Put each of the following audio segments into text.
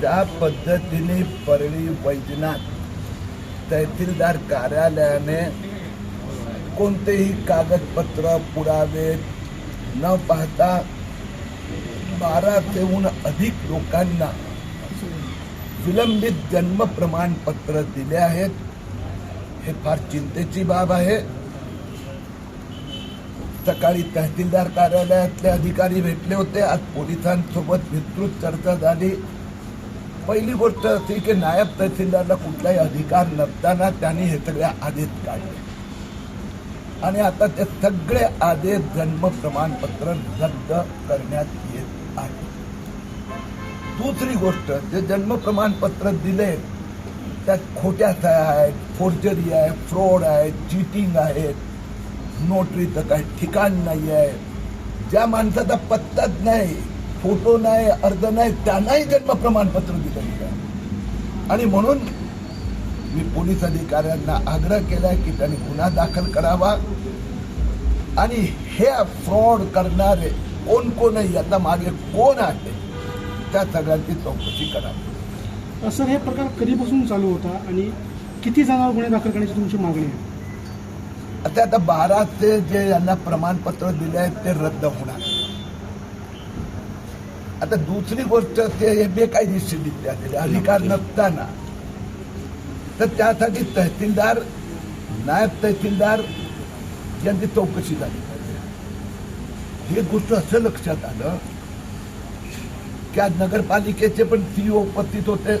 त्या पद्धतीने परळी वैजनाथ तहसीलदार कार्यालयाने कोणतेही कागदपत्र पुरावे न पाहता बारा तेहून अधिक लोकांना विलंबित जन्म प्रमाणपत्र दिले आहेत. हे फार चिंतेची बाब आहे. सकाळी तहसीलदार कार्यालयातले अधिकारी भेटले होते. आज पोलिसांसोबत विस्तृत चर्चा झाली. पहिली गोष्ट अशी की नायब तहसीलदारला कुठलाही अधिकार नसताना त्यांनी हे सगळे आदेश काढले. आणि आता ते सगळे आदेश जन्म प्रमाणपत्र रद्द करण्यात येत आहे. दुसरी गोष्ट जे जन्म प्रमाणपत्र दिले त्यात खोट्या सह्या आहेत फोर्जरी आहे फ्रॉड आहे चिटिंग आहे नोटरीचं काही ठिकाण नाही आहे ज्या माणसाचा पत्ताच नाही फोटो नाही अर्ज नाही त्यांनाही जन्म प्रमाणपत्र दिलं आणि म्हणून मी पोलीस अधिकाऱ्यांना आग्रह केलाय की त्यांनी गुन्हा दाखल करावा. आणि हे फ्रॉड करणारे कोण कोण आहे याचा मागे कोण आहे त्या सगळ्यांची चौकशी करावी सर हे प्रकार कधीपासून चालू होता आणि किती जणांवर गुन्हे दाखल करण्याची तुमची मागणी आहे? आता आता बाराचे जे यांना प्रमाणपत्र दिले आहेत ते रद्द होणार. आता दुसरी गोष्ट ते हे बेकायदेशीररित्या दिले अधिकार नसताना. तर त्यासाठी तहसीलदार नायब तहसीलदार यांची चौकशी झाली ही गोष्ट असं लक्षात आलं की आज नगरपालिकेचे पण सीओ उपस्थित होते.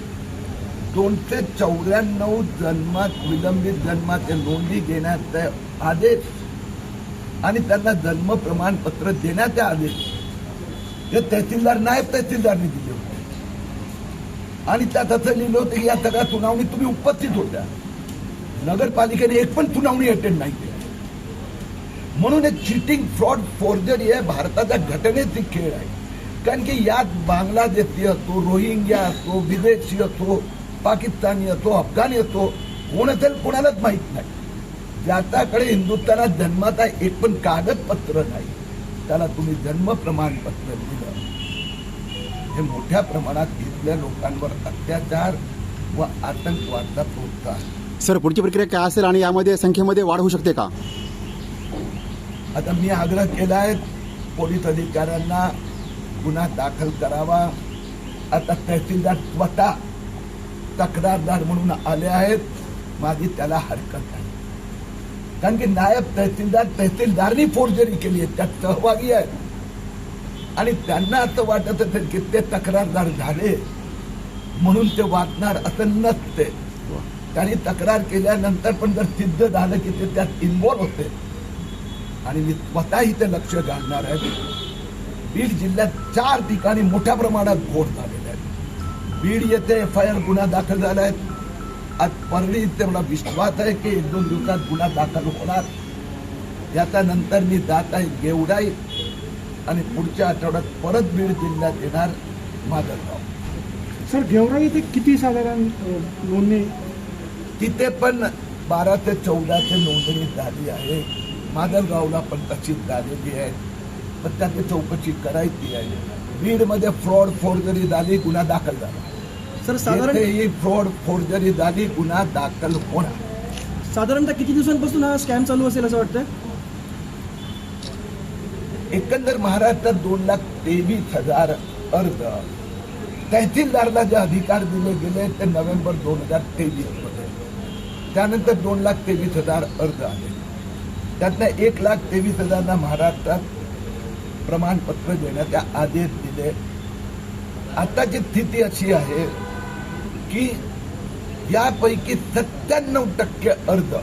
दोनशे चौऱ्याण्णव जन्मात विलंबित जन्माचे नोंदी घेण्याचे आदेश आणि त्यांना जन्म प्रमाणपत्र देण्याचे आदेश. हे तहसीलदार नायब तहसीलदारने दिले होते. आणि त्यात असं लिहिलं होतं की या सगळ्या सुनावणी तुम्ही उपस्थित होत्या. नगरपालिकेने एक पण सुनावणी अटेंड नाही केली. म्हणून हे चिटिंग फ्रॉड फोर्जरी हे भारताच्या घटनेचे खेळ आहे. कारण की यात बांगलादेशी असतो रोहिंग्या असो विदेशी असो पाकिस्तानी असो अफगाणी असो कोण असेल कोणालाच माहीत नाही. ज्याच्याकडे हिंदुस्थानात जन्माचा एक पण कागदपत्र नाही. त्याला तुम्ही जन्म प्रमाणपत्र दिलं. हे मोठ्या प्रमाणात इथल्या लोकांवर अत्याचार व आतंकवादाचा प्रोत्साहन. सर पुढची प्रक्रिया काय असेल आणि यामध्ये संख्येमध्ये वाढ होऊ शकते का? आता मी आग्रह केला आहे पोलीस अधिकाऱ्यांना गुन्हा दाखल करावा. आता तहसीलदार स्वतः तक्रारदार म्हणून आले आहेत. माझी त्याला हरकत आहे कारण की नायब तहसीलदार तहसीलदारनी फोर्जरी केली आहे. त्यात सहभागी आहेत आणि त्यांना असं वाटत असेल की ते तक्रारदार झाले. म्हणून ते वाचणार असं नसते. त्यांनी तक्रार केल्यानंतर पण जर सिद्ध झालं की ते त्यात इन्व्हॉल्व होते. आणि मी स्वतःही ते लक्ष घालणार आहे. बीड जिल्ह्यात चार ठिकाणी मोठ्या प्रमाणात घोड झालेले आहेत बीड येथे एफ आय आर गुन्हा दाखल झाला आहे. आज परळी इथे मला विश्वास आहे की एक दोन दिवसात गुन्हा दाखल होणार याच्या नंतर मी जात आहे गेवराई आणि पुढच्या आठवड्यात परत बीड जिल्ह्यात येणार माधवगाव सर गेवरा इथे किती साधारण नोंदणी तिथे पण बारा ते चौदाचे नोंदणी झाली आहे मादरगावला पण तशीच झालेली आहे पण त्याची चौकशी करायची आहे बीडमध्ये फ्रॉड फोर्जरी झाली गुन्हा दाखल झाला सर साधारण ही फ्रॉड फोर्जरी झाली गुन्हा दाखल होणार. साधारणतः किती दिवसांपासून हा स्कॅम चालू असेल असं वाटतं एकंदर महाराष्ट्रात दोन लाख तेवीस हजार अर्ज. तहसीलदारला जे अधिकार दिले गेले ते नोव्हेंबर दोन हजार तेवीसमध्ये त्यानंतर दोन लाख तेवीस हजार अर्ज आले. त्यातनं एक लाख तेवीस हजारना महाराष्ट्रात प्रमाणपत्र देण्याचे आदेश दिले. आताची स्थिती अशी आहे की यापैकी सत्त्याण्णव टक्के अर्ज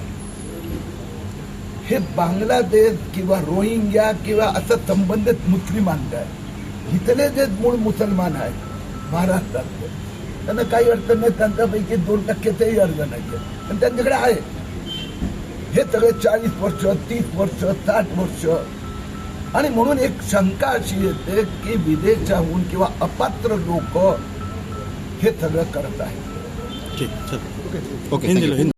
हे बांगलादेश किंवा रोहिंग्या किंवा असं संबंधित मुस्लिमांचं आहे. इथले जे मूळ मुसलमान आहेत महाराष्ट्रातले त्यांना काही अडचण नाही त्यांच्यापैकी दोन टक्केचाही अर्ज नाही पण त्यांच्याकडे आहे. हे सगळे चाळीस वर्ष तीस वर्ष साठ वर्ष. आणि म्हणून एक शंका अशी येते की विदेशाहून किंवा अपात्र लोक हे सगळं करत सर ओके.